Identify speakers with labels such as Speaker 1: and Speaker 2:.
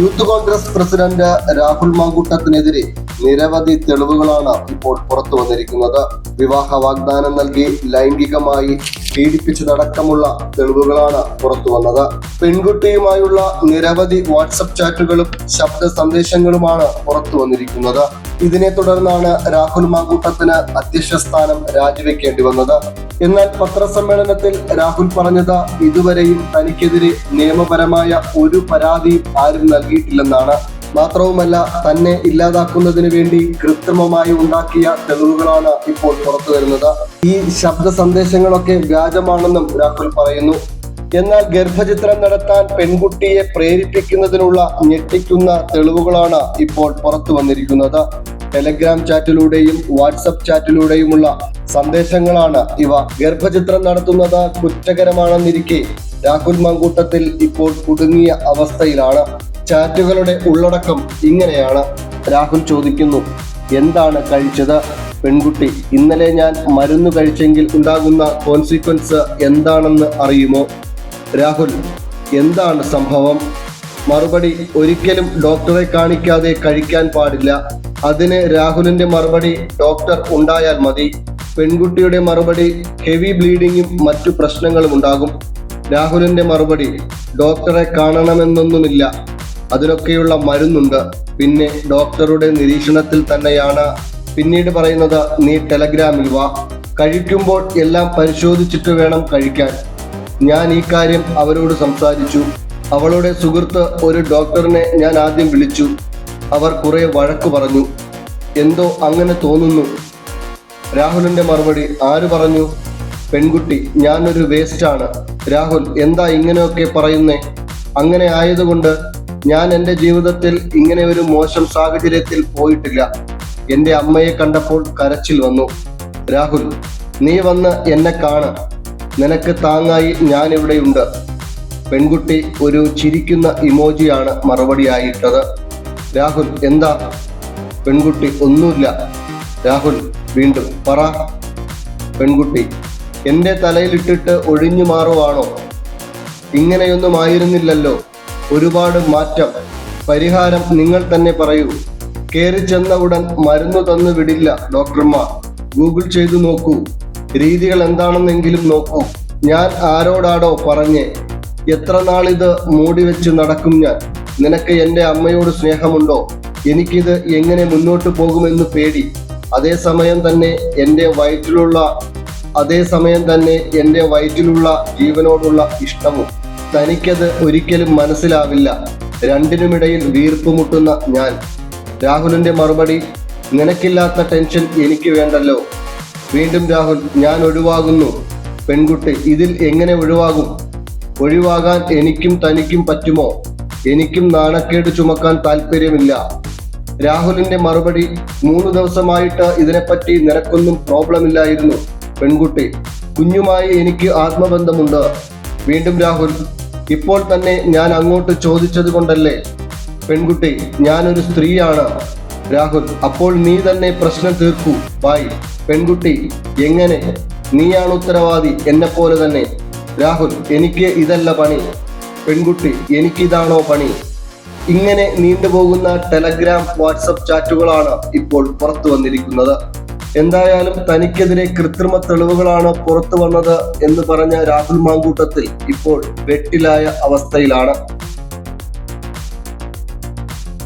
Speaker 1: Youth congress president Rahul മാങ്കൂട്ടത്തിനെതിരെ നിരവധി തെളിവുകളാണ് ഇപ്പോൾ പുറത്തു വന്നിരിക്കുന്നത്. വിവാഹ വാഗ്ദാനം നൽകി ലൈംഗികമായി പീഡിപ്പിച്ചതടക്കമുള്ള തെളിവുകളാണ് പുറത്തു വന്നത്. പെൺകുട്ടിയുമായുള്ള നിരവധി വാട്സപ്പ് ചാറ്റുകളും ശബ്ദ സന്ദേശങ്ങളുമാണ് പുറത്തു വന്നിരിക്കുന്നത്. ഇതിനെ തുടർന്നാണ് രാഹുൽ മാങ്കൂട്ടത്തിന് അധ്യക്ഷ സ്ഥാനം രാജിവെക്കേണ്ടി വന്നത്. എന്നാൽ പത്രസമ്മേളനത്തിൽ രാഹുൽ പറഞ്ഞത് ഇതുവരെയും തനിക്കെതിരെ നിയമപരമായ ഒരു പരാതിയും ആരും നൽകിയിട്ടില്ലെന്നാണ്. മാത്രവുമല്ല തന്നെ ഇല്ലാതാക്കുന്നതിന് വേണ്ടി കൃത്രിമമായി ഉണ്ടാക്കിയ തെളിവുകളാണ് ഇപ്പോൾ പുറത്തു വരുന്നത്. ഈ ശബ്ദ സന്ദേശങ്ങളൊക്കെ വ്യാജമാണെന്നും രാഹുൽ പറയുന്നു. എന്നാൽ ഗർഭചിത്രം നടത്താൻ പെൺകുട്ടിയെ പ്രേരിപ്പിക്കുന്നതിനുള്ള ഞെട്ടിക്കുന്ന തെളിവുകളാണ് ഇപ്പോൾ പുറത്തു വന്നിരിക്കുന്നത്. ടെലഗ്രാം ചാറ്റിലൂടെയും വാട്സപ്പ് ചാറ്റിലൂടെയുമുള്ള സന്ദേശങ്ങളാണ് ഇവ. ഗർഭചിത്രം നടത്തുന്നത് കുറ്റകരമാണെന്നിരിക്കെ രാഹുൽ മങ്കൂട്ടത്തിൽ ഇപ്പോൾ കുടുങ്ങിയ അവസ്ഥയിലാണ്. ചാറ്റുകളുടെ ഉള്ളടക്കം ഇങ്ങനെയാണ്. രാഹുൽ ചോദിക്കുന്നു എന്താണ് കഴിച്ചത്? പെൺകുട്ടി ഇന്നലെ ഞാൻ മരുന്ന് കഴിച്ചെങ്കിൽ ഉണ്ടാകുന്ന കോൺസിക്വൻസ് എന്താണെന്ന് അറിയുമോ? രാഹുൽ എന്താണ് സംഭവം? മറുപടി ഒരിക്കലും ഡോക്ടറെ കാണിക്കാതെ കഴിക്കാൻ പാടില്ല. അതിന് രാഹുലിന്റെ മറുപടി ഡോക്ടർ ഉണ്ടായാൽ മതി. പെൺകുട്ടിയുടെ മറുപടി ഹെവി ബ്ലീഡിങ്ങും മറ്റു പ്രശ്നങ്ങളും ഉണ്ടാകും. രാഹുലിന്റെ മറുപടി ഡോക്ടറെ കാണണമെന്നൊന്നുമില്ല. അതിനൊക്കെയുള്ള മരുന്നുണ്ട്. പിന്നെ ഡോക്ടറുടെ നിരീക്ഷണത്തിൽ തന്നെയാണ്. പിന്നീട് പറയുന്നത് നീ ടെലഗ്രാമിൽ വാ. കഴിക്കുമ്പോൾ എല്ലാം പരിശോധിച്ചിട്ട് വേണം കഴിക്കാൻ. ഞാൻ ഈ കാര്യം അവരോട് സംസാരിച്ചു. അവളുടെ സുഹൃത്ത് ഒരു ഡോക്ടറിനെ ഞാൻ ആദ്യം വിളിച്ചു. അവർ കുറെ വഴക്ക് പറഞ്ഞു. എന്തോ അങ്ങനെ തോന്നുന്നു. രാഹുലിന്റെ മറുപടി ആര് പറഞ്ഞു? പെൺകുട്ടി ഞാനൊരു വേസ്റ്റാണ്. രാഹുൽ എന്താ ഇങ്ങനെയൊക്കെ പറയുന്നേ? അങ്ങനെ ആയതുകൊണ്ട് ഞാൻ എന്റെ ജീവിതത്തിൽ ഇങ്ങനെ ഒരു മോശം സാഹചര്യത്തിൽ പോയിട്ടില്ല. എന്റെ അമ്മയെ കണ്ടപ്പോൾ കരച്ചിൽ വന്നു. രാഹുൽ നീ വന്ന് എന്നെ കാണ്. നിനക്ക് താങ്ങായി ഞാൻ ഇവിടെയുണ്ട് പെൺകുട്ടി ഒരു ചിരിക്കുന്ന ഇമോജിയാണ് മറുപടിയായിട്ടത്. രാഹുൽ എന്താ പെൺകുട്ടി ഒന്നുമില്ല. രാഹുൽ വീണ്ടും പറ. പെൺകുട്ടി എന്റെ തലയിലിട്ടിട്ട് ഒഴിഞ്ഞു മാറുവാണോ? ഇങ്ങനെയൊന്നും ആയിരുന്നില്ലല്ലോ. ഒരുപാട് മാറ്റം. പരിഹാരം നിങ്ങൾ തന്നെ പറയൂ. കയറി ചെന്ന ഉടൻ മരുന്ന് തന്നു വിടില്ല ഡോക്ടർമാർ. ഗൂഗിൾ ചെയ്തു നോക്കൂ. രീതികൾ എന്താണെന്നെങ്കിലും നോക്കൂ. ഞാൻ ആരോടാടോ പറഞ്ഞേ. എത്ര നാളിത് മൂടി വെച്ച് നടക്കും ഞാൻ? നിനക്ക് എന്റെ അമ്മയോട് സ്നേഹമുണ്ടോ? എനിക്കിത് എങ്ങനെ മുന്നോട്ട് പോകുമെന്ന് പേടി. അതേസമയം തന്നെ എന്റെ വയറ്റിലുള്ള അതേസമയം തന്നെ എന്റെ വയറ്റിലുള്ള ജീവനോടുള്ള ഇഷ്ടവും. തനിക്കത് ഒരിക്കലും മനസ്സിലാവില്ല. രണ്ടിനുമിടയിൽ വീർപ്പുമുട്ടുന്ന ഞാൻ. രാഹുലിന്റെ മറുപടി നിനക്കില്ലാത്ത ടെൻഷൻ എനിക്ക് വേണ്ടല്ലോ. വീണ്ടും രാഹുൽ ഞാൻ ഒഴിവാകുന്നു. പെൺകുട്ടി ഇതിൽ എങ്ങനെ ഒഴിവാകും? ഒഴിവാകാൻ എനിക്കും തനിക്കും പറ്റുമോ? എനിക്കും നാണക്കേട് ചുമക്കാൻ താല്പര്യമില്ല രാഹുലിന്റെ മറുപടി മൂന്ന് ദിവസമായിട്ട് ഇതിനെപ്പറ്റി നിനക്കൊന്നും പ്രോബ്ലം ഇല്ലായിരുന്നു പെൺകുട്ടി. കുഞ്ഞുമായി എനിക്ക് ആത്മബന്ധമുണ്ട്. വീണ്ടും രാഹുൽ ഇപ്പോൾ തന്നെ ഞാൻ അങ്ങോട്ട് ചോദിച്ചത് കൊണ്ടല്ലേ? പെൺകുട്ടി ഞാനൊരു സ്ത്രീയാണ്. രാഹുൽ അപ്പോൾ നീ തന്നെ പ്രശ്നം തീർക്കൂ. ബായ് പെൺകുട്ടി എങ്ങനെ? നീയാണ് ഉത്തരവാദി എന്നെ പോലെ തന്നെ. രാഹുൽ എനിക്ക് ഇതല്ല പണി. പെൺകുട്ടി എനിക്കിതാണോ പണി? ഇങ്ങനെ നീണ്ടുപോകുന്ന ടെലഗ്രാം വാട്സപ്പ് ചാറ്റുകളാണ് ഇപ്പോൾ പുറത്തു വന്നിരിക്കുന്നത്. എന്തായാലും തനിക്കെതിരെ കൃത്രിമ തെളിവുകളാണ് പുറത്തു വന്നത് എന്ന് പറഞ്ഞ രാഹുൽ മാങ്കൂട്ടത്തിൽ ഇപ്പോൾ വെട്ടിലായ അവസ്ഥയിലാണ്.